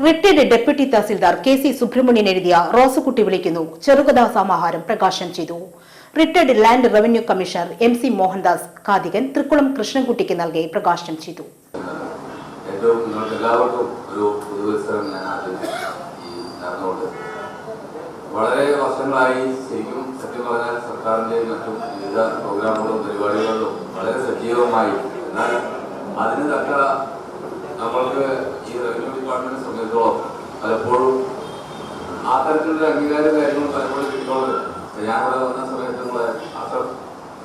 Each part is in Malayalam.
Retired deputy tahsildar K C Subrahmanyan എഴുതിയ റോസുകുട്ടി വിളിക്കുന്നു. ചെറുകഥാ സമാഹാരം പ്രകാശനം ചെയ്തു. Retired land revenue commissioner M C Mohandas Kathikan Thrikkulam കൃഷ്ണൻകുട്ടിക്ക് നൽകി പ്രകാശനം ചെയ്തു. വളരെ വർഷങ്ങളായി ശരിക്കും സത്യം പറഞ്ഞാൽ സർക്കാരിന്റെ മറ്റും വിവിധ പ്രോഗ്രാമുകളും പരിപാടികളിലും വളരെ സജീവമായി. എന്നാൽ അതിന് തക്ക നമ്മൾക്ക് ഈ റവന്യൂ ഡിപ്പാർട്ട്മെന്റ് സംബന്ധിച്ചോളം പലപ്പോഴും ആ തരത്തിലുള്ള അംഗീകാരം കാര്യങ്ങളും പലപ്പോഴും ഞാൻ ഇവിടെ വന്ന സമയത്ത് നമ്മളെ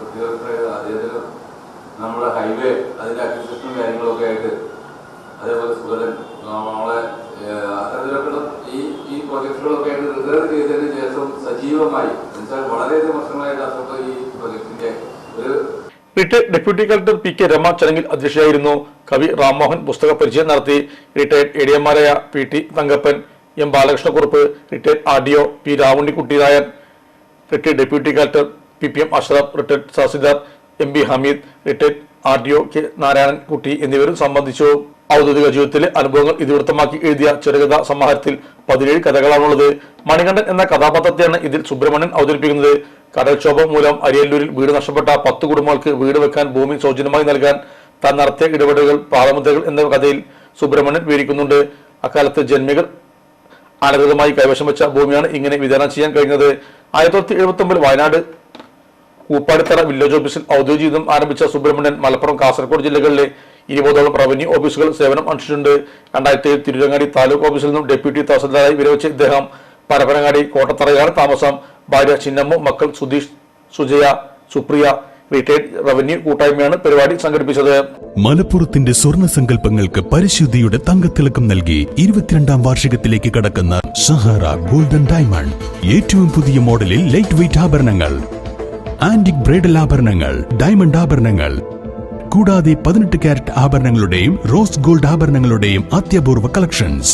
ഉദ്യോഗസ്ഥരെ അദ്ദേഹത്തിന് നമ്മുടെ ഹൈവേ അതിന്റെ അക്വിസിഷനും കാര്യങ്ങളൊക്കെ ആയിട്ട് അതേപോലെ സുഗതൻ നമ്മളെ അത്തരത്തിലൊക്കെയുള്ള അത്തരത്തിലൊക്കെ ഈ ഈ പ്രൊജക്ടുകളൊക്കെ ആയിട്ട് റിസർവ് ചെയ്തതിന് ശേഷം സജീവമായി. എന്നുവെച്ചാൽ വളരെയധികം വർഷങ്ങളായിട്ട് അത്ര ഈ പ്രൊജക്ടിന്റെ ഒരു retired deputy collector P K Rema ചടങ്ങിൽ അധ്യക്ഷയായിരുന്നു കവി റാംമോഹൻ. പുസ്തക പരിചയം നടത്തി retired A D എമാരായ P T Thankappan. M Balakrishnakurup retired R D O P Ravunnikutty Nair retired deputy collector P P M Ashraf retired tahsildar M B Hameed retired R D O K Narayanankutty എന്നിവരും സംബന്ധിച്ചു ഔദ്യോഗിക ജീവിതത്തിലെ അനുഭവങ്ങൾ ഇതിവൃത്തമാക്കി എഴുതിയ ചെറുകഥ സമാഹാരത്തിൽ പതിനേഴ് കഥകളാണുള്ളത്. മണികണ്ഠൻ എന്ന കഥാപാത്രത്തെയാണ് ഇതിൽ സുബ്രഹ്മണ്യൻ അവതരിപ്പിക്കുന്നത്. കടൽക്ഷോഭം മൂലം അരിയല്ലൂരിൽ വീട് നഷ്ടപ്പെട്ട പത്ത് കുടുംബങ്ങൾക്ക് വീട് വെക്കാൻ ഭൂമി സൗജന്യമായി നൽകാൻ താൻ നടത്തിയ ഇടപെടലുകൾ പാദമുദ്രകൾ എന്ന കഥയിൽ സുബ്രഹ്മണ്യൻ വിവരിക്കുന്നുണ്ട്. അക്കാലത്ത് ജന്മികൾ അനധികൃതമായി കൈവശം വെച്ച ഭൂമിയാണ് ഇങ്ങനെ വിതരണം ചെയ്യാൻ കഴിഞ്ഞത്. ആയിരത്തി തൊള്ളായിരത്തി എഴുപത്തി ഒമ്പതിൽ വയനാട് കൂപ്പാടിത്തറ വില്ലേജ് ഓഫീസിൽ ഔദ്യോഗിക ആരംഭിച്ച സുബ്രഹ്മണ്യൻ മലപ്പുറം കാസർഗോഡ് ജില്ലകളിലെ ഇരുപതോളം റവന്യൂ ഓഫീസുകൾ സേവനം അനുഷ്ഠിച്ചിട്ടുണ്ട് രണ്ടായിരത്തി ഏഴ് തിരുരങ്ങാടി താലൂക്ക് ഓഫീസിൽ നിന്നും ഡെപ്യൂട്ടി തഹസിൽദാറായി വിരമിച്ച ഇദ്ദേഹം പരപ്പനങ്ങാടി കോട്ടത്തറയാണ് താമസം. ഭാര്യ ചിന്നമ്മു മക്കൾ സുധീഷ് സുജയ സുപ്രിയ റിട്ടയർഡ് റവന്യൂ കൂട്ടായ്മയാണ് പരിപാടി സംഘടിപ്പിച്ചത്. മലപ്പുറത്തിന്റെ സ്വർണ സങ്കല്പങ്ങൾക്ക് പരിശുദ്ധിയുടെ തങ്കത്തിളക്കം നൽകി ഇരുപത്തിരണ്ടാം വാർഷികത്തിലേക്ക് കടക്കുന്ന സഹാറ ഗോൾഡൻ ഡയമണ്ട് ഏറ്റവും പുതിയ മോഡലിൽ ലൈറ്റ് വെയിറ്റ് ആഭരണങ്ങൾ ആന്റിക് ബ്രൈഡൽ ആഭരണങ്ങൾ ഡയമണ്ട് ആഭരണങ്ങൾ കൂടാതെ പതിനെട്ട് കാരറ്റ് ആഭരണങ്ങളുടെയും റോസ് ഗോൾഡ് ആഭരണങ്ങളുടെയും അത്യപൂർവ കളക്ഷൻസ്